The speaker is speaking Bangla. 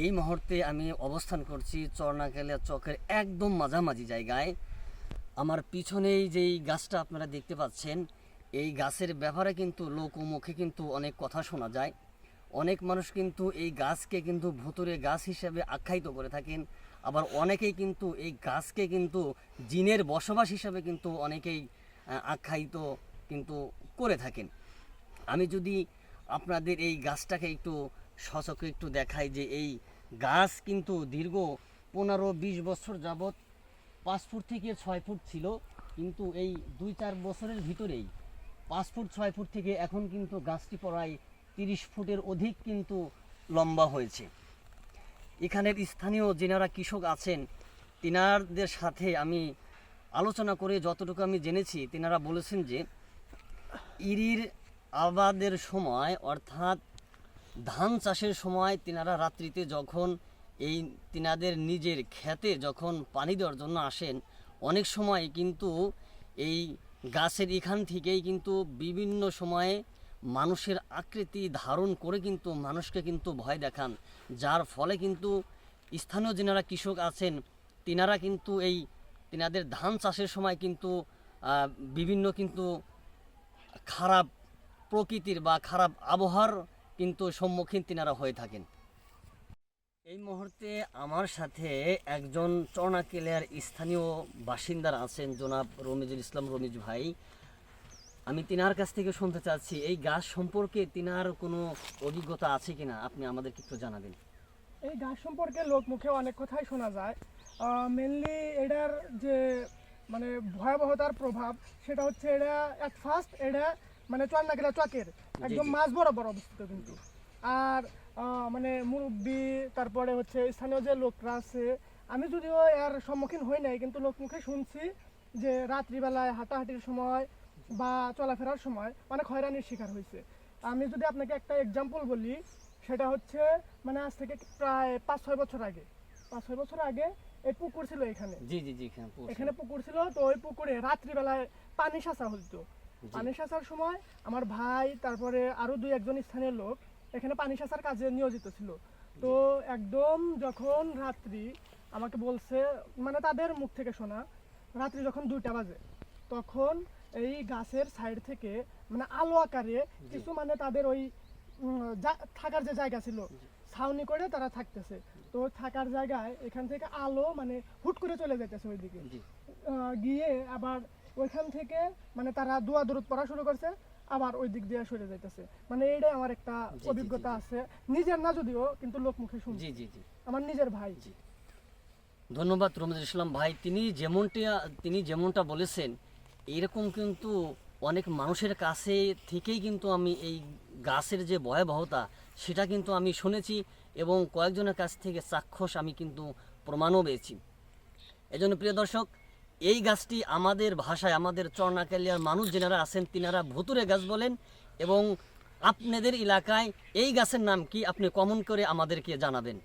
এই মুহূর্তে আমি অবস্থান করছি চরনাকেলিয়া চকের একদম মাঝামাঝি জায়গায়। আমার পিছনেই যেই গাছটা আপনারা দেখতে পাচ্ছেন, এই গাছের ব্যাপারে কিন্তু লোকমুখে কিন্তু অনেক কথা শোনা যায়। অনেক মানুষ কিন্তু এই গাছকে কিন্তু ভুতুরে গাছ হিসেবে আখ্যায়িত করে থাকেন। আবার অনেকেই কিন্তু এই গাছকে কিন্তু জিনের বসবাস হিসাবে কিন্তু অনেকেই আখ্যায়িত কিন্তু করে থাকেন। আমি যদি আপনাদের এই গাছটাকে একটু সচকে একটু দেখাই যে এই গাছ কিন্তু দীর্ঘ পনেরো বিশ বছর যাবৎ পাঁচ ফুট থেকে ছয় ফুট ছিল, কিন্তু এই দুই চার বছরের ভিতরেই পাঁচ ফুট ছয় ফুট থেকে এখন কিন্তু গাছটি প্রায় তিরিশ ফুটের অধিক কিন্তু লম্বা হয়েছে। এখানের স্থানীয় যেনারা কৃষক আছেন, তিনারদের সাথে আমি আলোচনা করে যতটুকু আমি জেনেছি, তিনারা বলেছেন যে ইরির আবাদের সময়, অর্থাৎ ধান চাষের সময় তিনারা রাত্রিতে যখন এই তিনাদের নিজের ক্ষেতে যখন পানি দেওয়ার জন্য আসেন, অনেক সময় কিন্তু এই গাছের এখান থেকেই কিন্তু বিভিন্ন সময়ে মানুষের আকৃতি ধারণ করে কিন্তু মানুষকে কিন্তু ভয় দেখান। যার ফলে কিন্তু স্থানীয় যেনারা কৃষক আছেন, তিনারা কিন্তু এই তিনাদের ধান চাষের সময় কিন্তু বিভিন্ন কিন্তু খারাপ প্রকৃতির বা খারাপ আবহাওয়ার কিন্তু সম্মুখীন তিনারা হয়ে থাকেন। এই মুহূর্তে আমার সাথে একজন চরনাকেলিয়ার স্থানীয় বাসিন্দার আছেন, জনাব রমিজুল ইসলাম রমিজ ভাই। আমি তিনার কাছ থেকে শুনতে চাচ্ছি, এই গাছ সম্পর্কে তিনার কোনো অভিজ্ঞতা আছে কিনা? আপনি আমাদেরকে একটু জানাবেন। এই গাছ সম্পর্কে লোক মুখে অনেক কথাই শোনা যায়। মেনলি এটার যে মানে ভয়াবহতার প্রভাব, সেটা হচ্ছে এটা অ্যাট ফার্স্ট এটা মানে চন্নাগেরা চকের। একদম। মাঝ বরাবর অবস্থিত কিন্তু। আর মানে মুরব্বী তারপরে হচ্ছে স্থানীয় যে লোকরা আছে আমি যদিও এর সম্মুখীন হই নাই কিন্তু লোক মুখে শুনছি যে রাত্রিবেলায় হাঁটাহাঁটির সময় বা চলাফেরার সময় অনেক হয়রানির শিকার হয়েছে আমি যদি আপনাকে একটা এক্সাম্পল বলি সেটা হচ্ছে মানে আজ থেকে প্রায় পাঁচ ছয় বছর আগে। পাঁচ ছয় বছর আগে এই পুকুর ছিল এখানে। জি জি জি এখানে পুকুর ছিল। তো ওই পুকুরে রাত্রিবেলায় পানি সাঁচা হতো। পানি সাঁচার সময় আমার ভাই তারপরে আরও দুই একজন স্থানীয় লোক এখানে পানি সাঁচার কাজে নিয়োজিত ছিল। তো একদম যখন রাত্রি আমাকে বলছে মানে তাদের মুখ থেকে শোনা রাত্রি যখন দুইটা বাজে তখন এই গাছের সাইড থেকে মানে আলো আকারে কিছু মানে তাদের ওই থাকার যে জায়গা ছিল ছাউনি করে তারা থাকতেছে। তো থাকার জায়গায় এখান থেকে আলো মানে হুট করে চলে যাইতেছে ওইদিকে। গিয়ে আবার ওইখান থেকে মানে তারা দোয়া দরুদ পড়া শুরু করছে আবার ওই দিক দিয়ে সরে যাইতেছে। মানে এইটাই আমার একটা অভিজ্ঞতা আছে। নিজের না যদিও কিন্তু লোক মুখে শুনছি। জি জি জি। আমার নিজের ভাই। জি। ধন্যবাদ রমিজুল ইসলাম ভাই। তিনি যেমনটা তিনি যেমনটা বলেছেন এরকম কিন্তু অনেক মানুষের কাছে থেকেই কিন্তু আমি এই গাছের যে ভয়াবহতা সেটা কিন্তু আমি শুনেছি এবং কয়েকজনের কাছ থেকে চাক্ষুষ আমি কিন্তু প্রমাণও পেয়েছি। এজন্য প্রিয় দর্শক এই গাছটি আমাদের ভাষায়, আমাদের চর্ণাকালিয়ার মানুষ যেনারা আছেন তিনারা ভুতুরে গাছ বলেন এবং আপনাদের এলাকায় এই গাছের নাম কি? আপনি কমন করে আমাদেরকে জানাবেন।